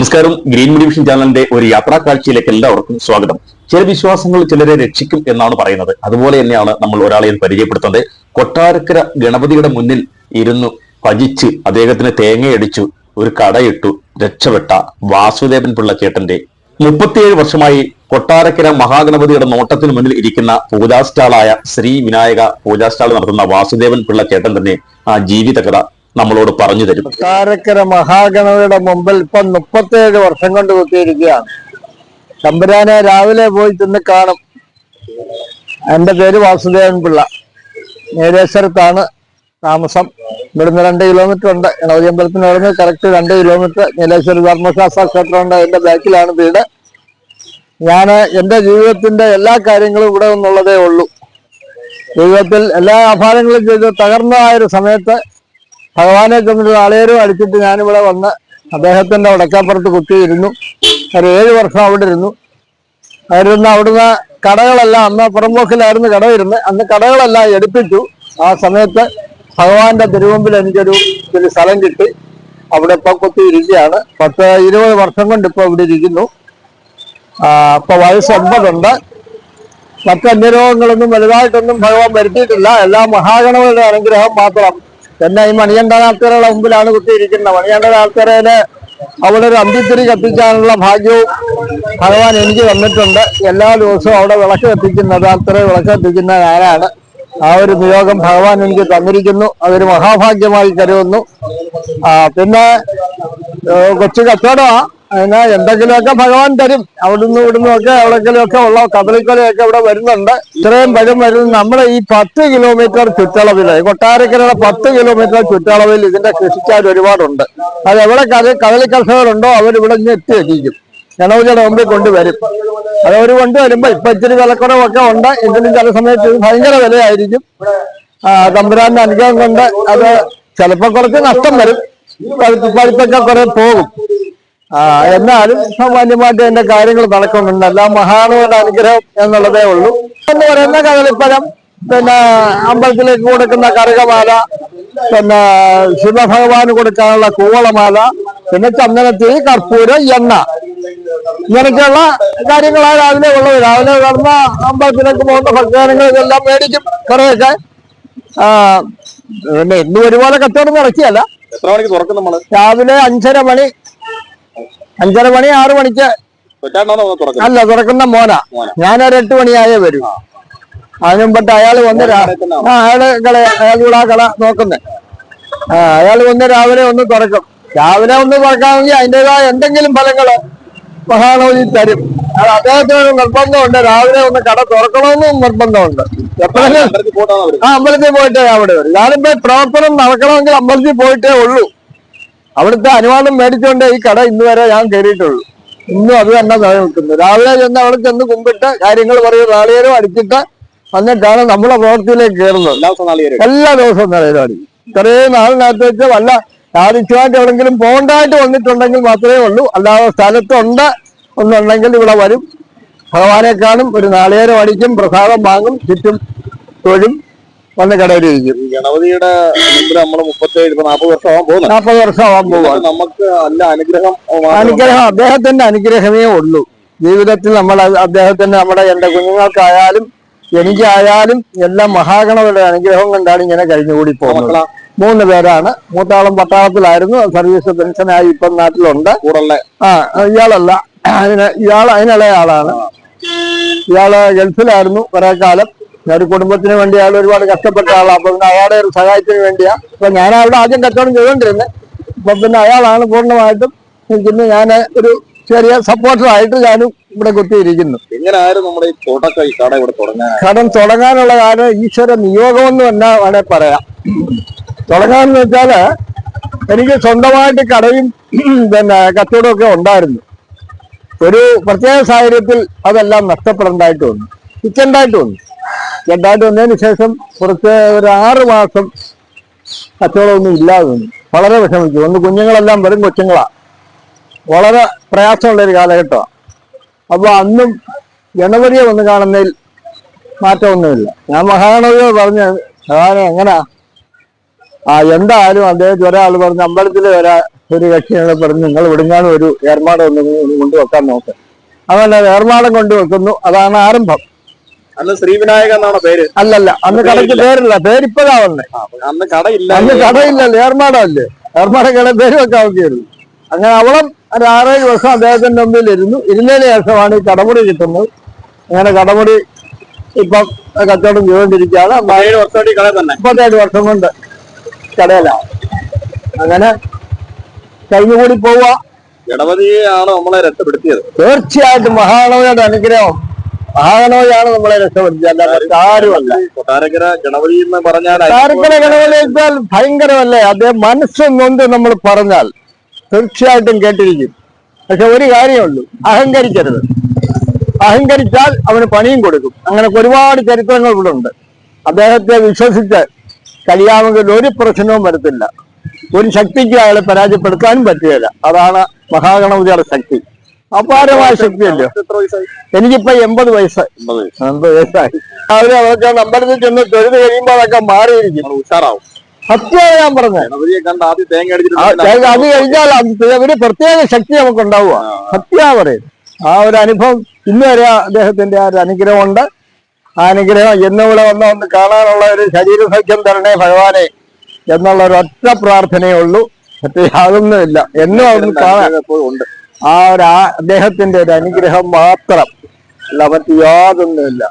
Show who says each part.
Speaker 1: നമസ്കാരം. Green media vision ചാനലിന്റെ ഒരു യാത്രാ കാഴ്ചയിലേക്ക് എല്ലാവർക്കും സ്വാഗതം. ചില വിശ്വാസങ്ങൾ ചിലരെ രക്ഷിക്കും എന്നാണ് പറയുന്നത്. അതുപോലെ തന്നെയാണ് നമ്മൾ ഒരാളെ പരിചയപ്പെടുത്തുന്നത്. കൊട്ടാരക്കര ഗണപതിയുടെ മുന്നിൽ ഇരുന്നു ഭജിച്ച് അദ്ദേഹത്തിന് തേങ്ങയടിച്ചു ഒരു കടയിട്ടു രക്ഷപ്പെട്ട വാസുദേവൻ പിള്ള ചേട്ടന്റെ. മുപ്പത്തിയേഴ് വർഷമായി കൊട്ടാരക്കര മഹാഗണപതിയുടെ നോട്ടത്തിന് മുന്നിൽ ഇരിക്കുന്ന പൂജാസ്റ്റാളായ ശ്രീ വിനായക പൂജാസ്റ്റാൾ നടത്തുന്ന വാസുദേവൻ പിള്ള ചേട്ടൻ തന്നെ ആ ജീവിതകഥ നമ്മളോട് പറഞ്ഞു തരും.
Speaker 2: കൊട്ടാരക്കര മഹാഗണയുടെ മുമ്പിൽ ഇപ്പം മുപ്പത്തേഴ് വർഷം കൊണ്ട് കുത്തിയിരിക്കുകയാണ്. ശമ്പരാനെ രാവിലെ പോയി തിന്ന് കാണും. എന്റെ പേര് വാസുദേവൻ പിള്ള. നീലേശ്വരത്താണ് താമസം. ഇവിടുന്ന് രണ്ട് കിലോമീറ്റർ ഉണ്ട്. ഗണപതി അമ്പലത്തിന് ഇവിടുന്ന് കറക്റ്റ് രണ്ട് കിലോമീറ്റർ നീലേശ്വര ധർമ്മശാസ്ത്ര ക്ഷേത്രമുണ്ട്. അതിന്റെ ബാക്കിലാണ് വീട്. ഞാൻ എന്റെ ജീവിതത്തിന്റെ എല്ലാ കാര്യങ്ങളും ഇവിടെ നിന്നുള്ളതേ ഉള്ളൂ. ജീവിതത്തിൽ എല്ലാ ആഭാരങ്ങളും ചെയ്ത് തകർന്നതായ ഒരു സമയത്ത് ഭഗവാനെ ചെന്നിട്ട് നാളേരും അടിച്ചിട്ട് ഞാനിവിടെ വന്ന് അദ്ദേഹത്തിന്റെ വടക്കാപ്പുറത്ത് കുത്തിയിരുന്നു. ഒരു ഏഴ് വർഷം അവിടെ ഇരുന്നു. അവരിന്ന് അവിടുന്ന് കടകളെല്ലാം അന്ന് പുറമ്പോക്കിലായിരുന്നു കട ഇരുന്ന് അന്ന് കടകളെല്ലാം എടുപ്പിച്ചു. ആ സമയത്ത് ഭഗവാന്റെ തിരുവമ്പിൽ എനിക്കൊരു ഒരു സ്ഥലം കിട്ടി. അവിടെ ഇപ്പൊ കുത്തിയിരിക്കുകയാണ്. പത്ത് ഇരുപത് വർഷം കൊണ്ട് ഇപ്പൊ ഇവിടെ ഇരിക്കുന്നു. ഇപ്പൊ വയസ്സ് ഒമ്പതുണ്ട് മറ്റന്യരോഗങ്ങളൊന്നും വലുതായിട്ടൊന്നും ഭഗവാൻ വരുത്തിയിട്ടില്ല. എല്ലാ മഹാഗണങ്ങളുടെ അനുഗ്രഹം മാത്രം. എന്നെ ഈ മണിയണ്ടാൻ ആൾക്കാരുടെ മുമ്പിലാണ് കുത്തിയിരിക്കുന്നത്. മണിയണ്ടാൻ നാൽത്തറയിൽ അവിടെ ഒരു അന്തിത്തിരി കത്തിക്കാനുള്ള ഭാഗ്യവും ഭഗവാൻ എനിക്ക് തന്നിട്ടുണ്ട്. എല്ലാ ദിവസവും അവിടെ വിളക്ക് കത്തിക്കുന്നത് ആൾക്കാരെ വിളക്ക് കത്തിക്കുന്ന ഞാനാണ് ആ ഒരു നിയോഗം ഭഗവാൻ എനിക്ക് തന്നിരിക്കുന്നു. അതൊരു മഹാഭാഗ്യമായി കരുതുന്നു. പിന്നെ കൊച്ചു കച്ചവടമാ. അതിന് എന്തെങ്കിലുമൊക്കെ ഭഗവാൻ തരും. അവിടുന്ന് ഇവിടുന്നും ഒക്കെ എവിടെങ്കിലുമൊക്കെ ഉള്ള കബലിക്കൊലയൊക്കെ ഇവിടെ വരുന്നുണ്ട്. ഇത്രയും വരും വരുന്നത് നമ്മുടെ ഈ പത്ത് കിലോമീറ്റർ ചുറ്റളവിൽ കൊട്ടാരക്കരയുടെ പത്ത് കിലോമീറ്റർ ചുറ്റളവിൽ ഇതിന്റെ കൃഷിക്കാർ ഒരുപാടുണ്ട്. അത് എവിടെ കദളി കർഷകരുണ്ടോ അവരിവിടെ ഇങ്ങനെ എത്തി എത്തിക്കും ഗണപതിയുടെ മുമ്പിൽ കൊണ്ടുവരും അത് അവർ കൊണ്ടുവരുമ്പോ ഇപ്പൊ ഇച്ചിരി വിലക്കുറവൊക്കെ ഉണ്ട്. എങ്കിലും ചില സമയത്ത് ഭയങ്കര വിലയായിരിക്കും. തമ്പുരാന്റെ അനുഗ്രഹം കൊണ്ട് അത് ചിലപ്പോ കുറച്ച് നഷ്ടം വരും. പഴുപ്പൊക്കെ കുറെ പോകും. ആ എന്നാലും സാമാന്യമായിട്ട് എന്റെ കാര്യങ്ങൾ നടക്കുന്നുണ്ട്. എല്ലാം മഹാനുകളുടെ അനുഗ്രഹം എന്നുള്ളതേ ഉള്ളൂ. എന്ന് പറയുന്ന കദളിപ്പഴം പിന്നെ അമ്പലത്തിലേക്ക് കൊടുക്കുന്ന കറുകമാല പിന്നെ ശിവഭഗവാന് കൊടുക്കാനുള്ള കൂവളമാല പിന്നെ ചന്ദനത്തിരി കർപ്പൂരം എണ്ണ. ഇങ്ങനെയൊക്കെയുള്ള കാര്യങ്ങളാണ് രാവിലെ ഉള്ളത്. രാവിലെ നടന്ന അമ്പലത്തിലേക്ക് പോകുന്ന ഭക്തജനങ്ങൾ ഇതെല്ലാം മേടിക്കും കുറേയൊക്കെ. ആ പിന്നെ എന്ന് ഒരുപോലെ കച്ചവടം നടക്കിയല്ല
Speaker 1: എത്ര മണിക്ക് തുറക്കും നമ്മൾ?
Speaker 2: രാവിലെ അഞ്ചര മണി അഞ്ചര മണി ആറു മണിക്ക്. അല്ല തുറക്കുന്ന മോന. ഞാനൊരു എട്ട് മണിയായേ വരും. അതിനു അയാൾ വന്ന് ആ അയാൾ കള അയാൾ കൂടെ ആ കട നോക്കുന്നേ. ആ അയാൾ വന്ന് രാവിലെ ഒന്ന് തുറക്കും. രാവിലെ ഒന്ന് തുറക്കാമെങ്കിൽ അതിന്റെതായ എന്തെങ്കിലും ഫലങ്ങൾ മഹാനവതി തരും. അത് അദ്ദേഹത്തിന് നിർബന്ധമുണ്ട്. രാവിലെ ഒന്ന് കട തുറക്കണമെന്നും നിർബന്ധമുണ്ട്. എപ്പോഴെങ്കിലും
Speaker 1: അവർ
Speaker 2: ആ അമ്പലത്തിൽ പോയിട്ടേ അവിടെ വരും. ഞാനിപ്പോ പ്രവർത്തനം നടക്കണമെങ്കിൽ അമ്പലത്തിൽ പോയിട്ടേ ഉള്ളൂ. അവിടുത്തെ അനുവാദം മേടിച്ചുകൊണ്ട് ഈ കട ഇന്ന് വരെ ഞാൻ കയറിയിട്ടുള്ളൂ. ഇന്നും അത് തന്നെ നിലനിൽക്കുന്നത് രാവിലെ ചെന്ന് അവിടെ ചെന്ന് കുമ്പിട്ട് കാര്യങ്ങൾ പറയും നാളികേരം അടിച്ചിട്ട് വന്നിട്ടാണ് നമ്മുടെ പ്രവർത്തിയിലേക്ക് കയറുന്നത്.
Speaker 1: എല്ലാ ദിവസവും
Speaker 2: നിലയിലാണ് അടിക്കും. ഇത്രയും നാളിനകത്ത് വെച്ച് വല്ല യാദൃശ്യമായിട്ട് എവിടെങ്കിലും പോകണ്ടായിട്ട് വന്നിട്ടുണ്ടെങ്കിൽ മാത്രമേ ഉള്ളൂ. അല്ലാതെ സ്ഥലത്തുണ്ട് ഒന്നുണ്ടെങ്കിൽ ഇവിടെ വരും. ഭഗവാനെ കാണും ഒരു നാളികേരം അടിക്കും പ്രസാദം വാങ്ങും ചുറ്റും തൊഴും. വന്ന് കടയിൽ
Speaker 1: ഇരിക്കും ഗണപതിയുടെ മുമ്പിൽ നമ്മൾ മുപ്പത്തേഴ് ഇപ്പൊ നാപ്പത് വർഷം ആവാൻ പോകുന്നത്
Speaker 2: നാൽപ്പത് വർഷമാവാൻ പോകുന്നത്
Speaker 1: നമുക്ക് നല്ല അനുഗ്രഹം
Speaker 2: അനുഗ്രഹം അദ്ദേഹത്തിന്റെ അനുഗ്രഹമേ ഉള്ളൂ. ജീവിതത്തിൽ നമ്മൾ അദ്ദേഹത്തിന്റെ നമ്മുടെ എന്റെ കുഞ്ഞുങ്ങൾക്കായാലും എനിക്കായാലും എല്ലാം മഹാഗണവരുടെ അനുഗ്രഹം കൊണ്ടാണ് ഇങ്ങനെ കഴിഞ്ഞുകൂടി പോകുന്നത്. മൂന്ന് പേരാണ്. മൂത്താളം പട്ടാളത്തിലായിരുന്നു. സർവീസ് പെൻഷനായി ഇപ്പം നാട്ടിലുണ്ട്. ആ ഇയാളല്ല. അതിന് ഇയാൾ അതിനുള്ള ആളാണ് ഇയാൾ ഗൾഫിലായിരുന്നു കുറെ കാലം. ഒരു കുടുംബത്തിന് വേണ്ടി അയാൾ ഒരുപാട് കഷ്ടപ്പെട്ട ആളാണ് അപ്പൊ പിന്നെ അയാളുടെ ഒരു സഹായത്തിന് വേണ്ടിയാ. അപ്പൊ ഞാൻ അവിടെ ആദ്യം കച്ചവടം ചെയ്തോണ്ടിരുന്നത് അപ്പൊ പിന്നെ അയാളാണ് പൂർണമായിട്ടും നിൽക്കുന്നത് ഞാൻ ഒരു ചെറിയ സപ്പോർട്ടറായിട്ട് ഞാനും ഇവിടെ കുത്തിയിരിക്കുന്നു.
Speaker 1: കട
Speaker 2: തുടങ്ങാനുള്ള കാരണം ഈശ്വര നിയോഗം എന്ന് തന്നെ വേണേ പറയാം. തുടങ്ങാന്ന് വെച്ചാൽ എനിക്ക് സ്വന്തമായിട്ട് കടയും പിന്നെ കച്ചവടവും ഒക്കെ ഉണ്ടായിരുന്നു. ഒരു പ്രത്യേക സാഹചര്യത്തിൽ അതെല്ലാം നഷ്ടപ്പെടേണ്ടതായിട്ട് വന്നു. വിൽക്കേണ്ടതായിട്ട് വന്നു. വിൽക്കേണ്ടതായിട്ട് വന്നതിന് ശേഷം കുറച്ച് ഒരു ആറ് മാസം കച്ചവടമൊന്നും ഇല്ലാതെ വളരെ വിഷമിച്ചു. ഒന്ന് കുഞ്ഞുങ്ങളെല്ലാം വെറും കൊച്ചുങ്ങളാ. വളരെ പ്രയാസമുള്ള ഒരു കാലഘട്ടമാണ് അപ്പോൾ അന്നും ഗണപതിയെ വന്ന് കാണുന്നതിൽ മാറ്റമൊന്നുമില്ല. ഞാൻ മഹാഗണപതിയോട് പറഞ്ഞു ഭഗവാനെ എങ്ങനാ? ആ എന്തായാലും അദ്ദേഹത്തിന് ഒരാൾ പറഞ്ഞു അമ്പലത്തിൽ വരാ ഒരു കക്ഷികളെ പറഞ്ഞ് നിങ്ങൾ ഇവിടുങ്ങാനും ഒരു ഏർമാടം ഒന്ന് കൊണ്ടുവെക്കാൻ നോക്ക്. അതല്ല ഏർമാടം കൊണ്ടുവെക്കുന്നു. അതാണ് ആരംഭം.
Speaker 3: അന്ന് ശ്രീവിനായക എന്നാണ് പേര്?
Speaker 2: അല്ലല്ല അന്ന് കടയ്ക്ക് പേരില്ല. പേരിപ്പഴാ വന്നേ.
Speaker 3: അന്ന് കടയില്ല.
Speaker 2: അന്ന് കടയില്ലല്ലോ ഏർമാടം കട പേര് വെക്കാൻ അങ്ങനെ അവളം ഒരു ആറേഴ് വർഷം അദ്ദേഹത്തിന്റെ മുമ്പിൽ ഇരുന്നു ഇരുന്നതിന് ശേഷമാണ് ഈ കടമുടി കിട്ടുന്നത്. അങ്ങനെ കടമുടി ഇപ്പം കച്ചവടം ചെയ്തുകൊണ്ടിരിക്കുകയാണ്. മുപ്പത്തേഴ് വർഷം കൊണ്ട് കടയിലാണ് അങ്ങനെ കഴിഞ്ഞുകൂടി പോവുക.
Speaker 3: ഗണപതിയാണ് നമ്മളെ രക്ഷപ്പെടുത്തിയത്.
Speaker 2: തീർച്ചയായിട്ടും മഹാണവയുടെ അനുഗ്രഹം. മഹാഗണവയാണ് നമ്മളെ രക്ഷപ്പെടുത്തിയത്? അല്ലാതെ ആരുമല്ല.
Speaker 3: കൊട്ടാരക്കര ഗണപതി എന്ന് പറഞ്ഞാൽ
Speaker 2: ഭയങ്കരമല്ലേ? അദ്ദേഹം മനസ്സ് നൊന്ത് നമ്മൾ പറഞ്ഞാൽ തീർച്ചയായിട്ടും കേട്ടിരിക്കും. പക്ഷെ ഒരു കാര്യമുള്ളൂ അഹങ്കരിക്കരുത്. അഹങ്കരിച്ചാൽ അവന് പണിയും കൊടുക്കും. അങ്ങനെ ഒരുപാട് ചരിത്രങ്ങൾ ഇവിടെ ഉണ്ട്. അദ്ദേഹത്തെ വിശ്വസിച്ച് കഴിയാമെങ്കിൽ ഒരു പ്രശ്നവും വരത്തില്ല. ഒരു ശക്തിക്ക് അയാളെ പരാജയപ്പെടുത്താനും പറ്റുകയില്ല. അതാണ് മഹാഗണപതിയുടെ ശക്തി. അപാരമായ ശക്തിയല്ലോ? എനിക്കിപ്പോ എൺപത് വയസ്സ്.
Speaker 3: എൺപത്
Speaker 2: വയസ്സായി. അവർ അവർക്ക് അമ്പലത്തിൽ ചെന്ന് തൊഴുത് കഴിയുമ്പോൾ അതൊക്കെ മാറിയിരിക്കും.
Speaker 3: ഉഷാറാവും.
Speaker 2: സത്യമാണ് ഞാൻ പറഞ്ഞത്. അത് കഴിഞ്ഞാൽ ഒരു പ്രത്യേക ശക്തി നമുക്ക് ഉണ്ടാവുക സത്യാ പറയും ആ ഒരു അനുഭവം ഇന്ന് വരെ അദ്ദേഹത്തിന്റെ ആ ഒരു അനുഗ്രഹമുണ്ട്. ആ അനുഗ്രഹം എന്നിവിടെ വന്ന ഒന്ന് കാണാനുള്ള ഒരു ശരീര സഖ്യം തരണേ ഭഗവാനെ എന്നുള്ള ഒരു ഒറ്റ പ്രാർത്ഥനയേ ഉള്ളൂ. മറ്റേ യാതൊന്നുമില്ല. എന്നും അതൊന്ന് കാണാൻ
Speaker 3: എപ്പോഴും ഉണ്ട്.
Speaker 2: ആ ഒരു അദ്ദേഹത്തിന്റെ ഒരു അനുഗ്രഹം മാത്രം. അല്ല മറ്റു യാതൊന്നുമില്ല.